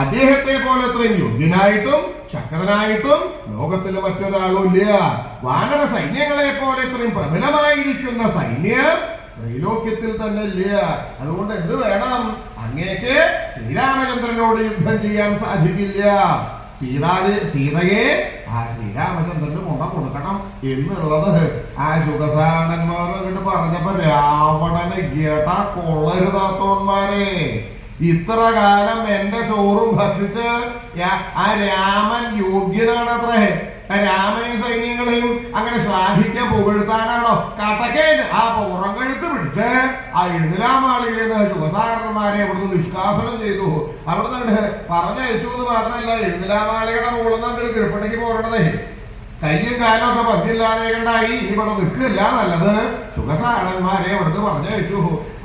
അദ്ദേഹത്തെ പോലെ അത്രയും യോഗ്യനായിട്ടും ശക്തനായിട്ടും ലോകത്തിൽ മറ്റൊരാളും ഇല്ല. വാനര സൈന്യങ്ങളെ പോലെ ഇത്രയും പ്രബലമായിരിക്കുന്ന സൈന്യം ത്രൈലോക്യത്തിൽ തന്നെ ഇല്ല. അതുകൊണ്ട് എന്ത് വേണം? അങ്ങേക്ക് ശ്രീരാമചന്ദ്രനോട് യുദ്ധം ചെയ്യാൻ സാധിക്കില്ല. സീതാദി സീതയെ ആ ശ്രീരാമചന്ദ്രന് കൊണ്ട കൊടുക്കണം എന്നുള്ളത് ആ ശുഖസാനന്മാർ എന്നിട്ട് പറഞ്ഞപ്പോ രാവണന് ഗേട്ട കൊള്ളരുതാത്തോന്മാരെ ഇത്ര കാലം എന്റെ ചോറും ഭക്ഷിച്ച് ആ രാമൻ യോഗ്യനാണ് അത്രേ രാമനെയും സൈന്യങ്ങളെയും അങ്ങനെ ശ്ലാഘിക്കാൻ പുകഴ്ത്താനാണോ? കട്ടക്കേൻ ആ പുറങ്കഴുത്ത് പിടിച്ച് ആ എഴുതിലാമാളികയെന്ന് ശുഭസാരന്മാരെ അവിടുന്ന് നിഷ്കാസനം ചെയ്തു. അവിടുന്ന് അങ്ങട് പറഞ്ഞയച്ചു എന്ന് മാത്രമല്ല എഴുതിലാമാളികയുടെ മുകളിൽ നിന്ന് അങ്ങോട്ട് കൃപ്പണിക്ക് പോരണതേ. കയ്യും കാലും ഒക്കെ പന്തില്ലാതെ കണ്ടായി. ഇവിടെ നിൽക്കില്ല നല്ലത്. സുഖസാരന്മാരെ അവിടുന്ന് പറഞ്ഞയച്ചു.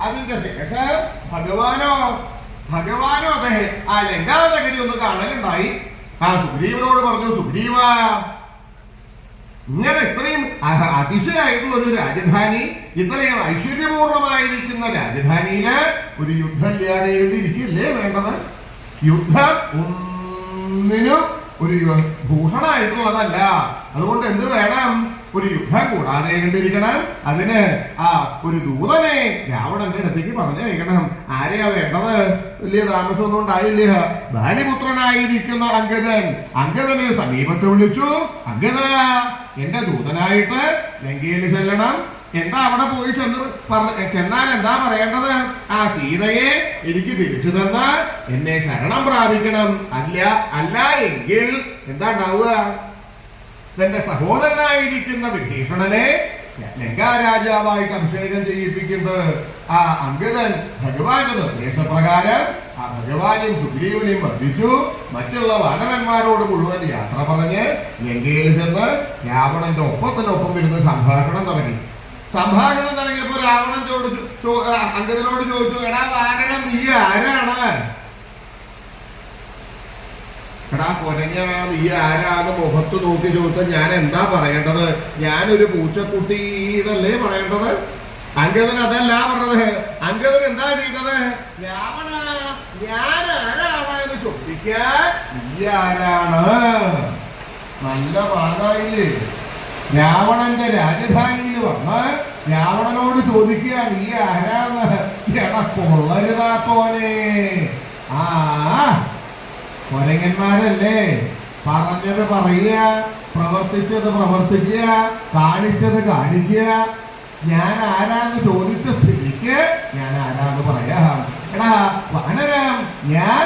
അതിന്റെ ശേഷം ഭഗവാനോ ഭഗവാനോ അദ്ദേഹം ആ ലങ്കാനഗരി ഒന്ന് കാണലുണ്ടായി. ആ സുഗ്രീവനോട് പറഞ്ഞു സുഗ്രീവ ഇങ്ങനെ ഇത്രയും അതിശയായിട്ടുള്ള ഒരു രാജധാനി ഇത്രയും ഐശ്വര്യപൂർണമായിരിക്കുന്ന രാജധാനിയിൽ ഒരു യുദ്ധം ഇല്ലാതെ ഇരിക്കില്ലേ വേണ്ടത്? യുദ്ധം ഒന്നിനും ഒരു ഭൂഷണമായിട്ടുള്ളതല്ല അതുകൊണ്ട് എന്ത് വേണം? ഒരു യുദ്ധം കൂടാതെ കണ്ടിരിക്കണം. അതിന് ആ ഒരു ദൂതനെ രാവണന്റെ അടുത്തേക്ക് പറഞ്ഞു വയ്ക്കണം ആരെയാ വേണ്ടത്? വലിയ താമസമൊന്നും ഉണ്ടായില്ല. ബാലിപുത്രനായിരിക്കുന്ന അങ്കദൻ അങ്കദനെ സമീപത്ത് വിളിച്ചു അങ്കദ എന്റെ ദൂതനായിട്ട് ലങ്കയിൽ ചെല്ലണം. എന്താ അവിടെ പോയി ചെന്ന് ചെന്നാൽ എന്താ പറയേണ്ടത്? ആ സീതയെ എനിക്ക് തിരിച്ചു തന്നാൽ എന്നെ ശരണം പ്രാപിക്കണം. അല്ല അല്ല എങ്കിൽ എന്താ ഉണ്ടാവുക? തന്റെ സഹോദരനായിരിക്കുന്ന വിഭീഷണനെ ലങ്കാരാജാവായിട്ട് അഭിഷേകം ചെയ്യിപ്പിക്കുന്നത് ആ അങ്കദൻ ഭഗവാന്റെ നിർദ്ദേശപ്രകാരം ആ ഭഗവാനെയും സുഗ്രീവനെയും വർദ്ധിച്ചു മറ്റുള്ള വാനരന്മാരോട് മുഴുവൻ യാത്ര പറഞ്ഞ് ലങ്കയിൽ ചെന്ന് രാവണന്റെ ഒപ്പത്തിനൊപ്പം ഇരുന്ന് സംഭാഷണം തുടങ്ങി. സംഭാഷണം തുടങ്ങിയപ്പോ രാവണൻ ചോദിച്ചു അംഗതനോട് ചോദിച്ചു എടാ വാനരം നീ ആരാണ്? എടാ കൊരഞ്ഞ നീ ആരാന്ന് മുഖത്ത് നോക്കി ചോദിച്ചാൽ ഞാൻ എന്താ പറയേണ്ടത്? ഞാനൊരു പൂച്ചക്കുട്ടി ഇതല്ലേ പറയേണ്ടത്? അങ്കദൻ അതല്ല പറഞ്ഞത്. അങ്കദൻ എന്താ ചെയ്തത് രാവണ ഞാൻ ചോദിക്കാൻ നീ ആരാണ്? നല്ല പാതായില്ലേ രാവണന്റെ രാജധാനിയിൽ വന്ന് രാവണനോട് ചോദിക്കുക നീ ആരാന്ന് എടാ കൊള്ളരുതാത്തോനെ ആ കൊരങ്ങന്മാരല്ലേ? പറഞ്ഞത് പറയുക പ്രവർത്തിച്ചത് പ്രവർത്തിക്കുക കാണിച്ചത് കാണിക്കുക. ഞാൻ ആരാന്ന് ചോദിച്ച സ്ഥിതിക്ക് ഞാൻ ആരാന്ന് പറയാം. എടാ വാനരാം ഞാൻ